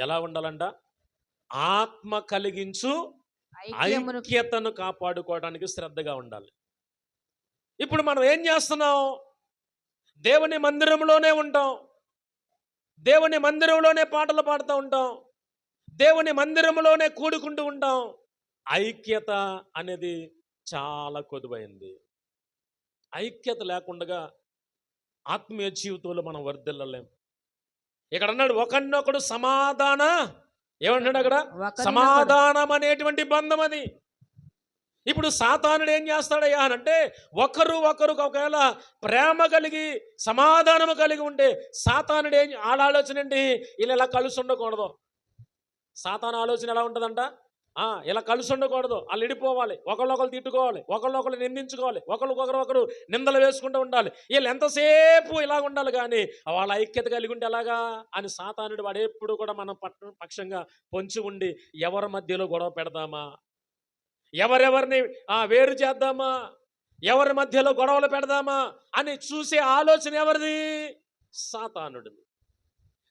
ఎలా ఉండాలంట? ఆత్మ కలిగించు ఐక్యతను కాపాడుకోవడానికి శ్రద్ధగా ఉండాలి. ఇప్పుడు మనం ఏం చేస్తున్నాం? దేవుని మందిరంలోనే ఉంటాం. దేవుని మందిరంలోనే పాటలు పాడుతూ ఉంటాం. దేవుని మందిరంలోనే కూడుకుంటూ ఉంటాం. ఐక్యత అనేది చాలా కొదువైంది. ఐక్యత లేకుండా ఆత్మీయ జీవితంలో మనం వర్ధిల్లలేం. ఇక్కడ అన్నాడు ఒకరినొకడు సమాధాన ఏమంటాడు అక్కడ? సమాధానం అనేటువంటి బంధం అది ఇప్పుడు సాతానుడు ఏం చేస్తాడయ్యా అని అంటే ఒకరు ఒకరు ఒకవేళ ప్రేమ కలిగి సమాధానము కలిగి ఉంటే సాతానుడు ఏం ఆడ ఆలోచన ఏంటి? ఇలా ఇలా కలిసి ఉండకూడదు సాతాను ఆలోచన ఎలా ఉంటుందంట? ఇలా కలిసి ఉండకూడదు. వాళ్ళు ఇడిపోవాలి ఒకళ్ళొకరు తిట్టుకోవాలి. ఒకళ్ళొకరు నిందించుకోవాలి. ఒకరికొకరు ఒకరు నిందలు వేసుకుంటూ ఉండాలి. వీళ్ళు ఎంతసేపు ఇలా ఉండాలి కానీ వాళ్ళ ఐక్యత కలిగి ఉంటే ఎలాగా? అని సాతానుడు వాడు ఎప్పుడు కూడా మనం పట్ట పక్షంగా పొంచి ఉండి ఎవరి మధ్యలో గొడవ పెడదామా? ఎవరెవరిని వేరు చేద్దామా? ఎవరి మధ్యలో గొడవలు పెడదామా? అని చూసే ఆలోచన ఎవరిది? సాతానుడిది.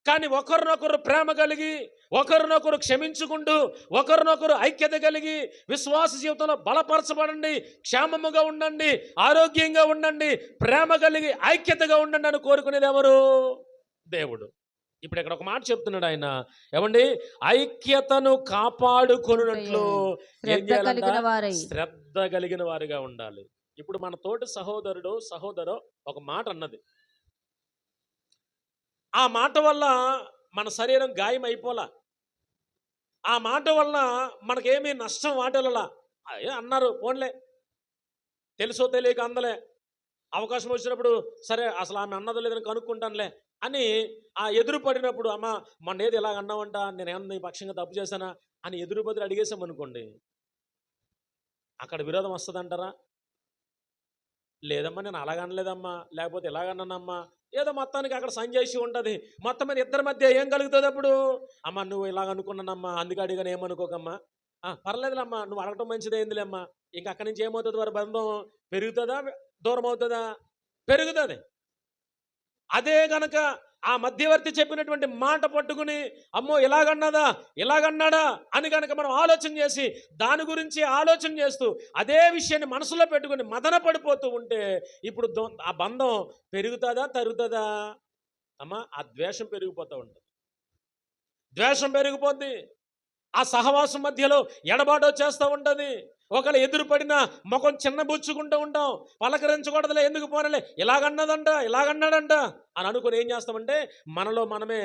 కానీ ఒకరినొకరు ప్రేమ కలిగి ఒకరినొకరు క్షమించుకుంటూ ఒకరినొకరు ఐక్యత కలిగి విశ్వాస జీవితంలో బలపరచబడండి క్షేమముగా ఉండండి ఆరోగ్యంగా ఉండండి ప్రేమ కలిగి ఐక్యతగా ఉండండి అని కోరుకునేది ఎవరు? దేవుడు. ఇప్పుడు ఇక్కడ ఒక మాట చెప్తున్నాడు ఆయన. ఏమండి? ఐక్యతను వారై. శ్రద్ధ కలిగిన వారిగా ఉండాలి. ఇప్పుడు మన తోటి సహోదరుడు సహోదరు ఒక మాట అన్నది. ఆ మాట వల్ల మన శరీరం గాయం అయిపోలా ఆ మాట వల్ల మనకేమీ నష్టం వాటిల్లలా. అయ్యే అన్నారు పోన్లే. తెలుసో తెలియక అందలే. అవకాశం వచ్చినప్పుడు సరే అసలు ఆమె అన్నదో లేదని కనుక్కుంటానులే అని ఆ ఎదురు పడినప్పుడు అమ్మ మన ఏది ఇలాగ అన్నావంట నేను ఏమన్నా పక్షంగా తప్పు చేశానా అని ఎదురు బదులు అడిగేసాం అనుకోండి అక్కడ విరోధం వస్తుందంటారా? లేదమ్మా నేను అలాగనలేదమ్మా లేకపోతే ఇలాగన్నానమ్మా ఏదో మొత్తానికి అక్కడ సంజయ్సి ఉంటుంది. మొత్తం మీద ఇద్దరి మధ్య ఏం కలుగుతుంది అప్పుడు? అమ్మ నువ్వు ఇలాగ అనుకున్నానమ్మా అందుకే అడిగాను ఏమనుకోకమ్మా? "ఆ, పర్లేదులేమ్మా నువ్వు అడగటం మంచిదైందిలేమ్మా ఇంకా అక్కడి నుంచి ఏమవుతుంది వారి బంధం? పెరుగుతుందా? దూరం అవుతుందా పెరుగుతుంది. అదే గనక ఆ మధ్యవర్తి చెప్పినటువంటి మాట పట్టుకుని అమ్మో ఇలాగన్నదా ఇలాగన్నాడా అని కనుక మనం ఆలోచన చేసి దాని గురించి ఆలోచన చేస్తూ అదే విషయాన్ని మనసులో పెట్టుకుని మదన పడిపోతూ ఉంటే ఇప్పుడు ఆ బంధం పెరుగుతుందా తరుగుతుందా? అమ్మా ఆ ద్వేషం పెరిగిపోతూ ఉంటుంది. ద్వేషం పెరిగిపోద్ది. ఆ సహవాసం మధ్యలో ఎడబాటో చేస్తూ ఉంటుంది. ఒకళ్ళు ఎదురుపడిన ముఖం చిన్న బుచ్చుకుంటూ ఉంటాం. పలకరించకూడదులే ఎందుకు పోనలే? ఇలాగన్నదంట ఇలాగన్నాడంట అని అనుకుని ఏం చేస్తామంటే మనలో మనమే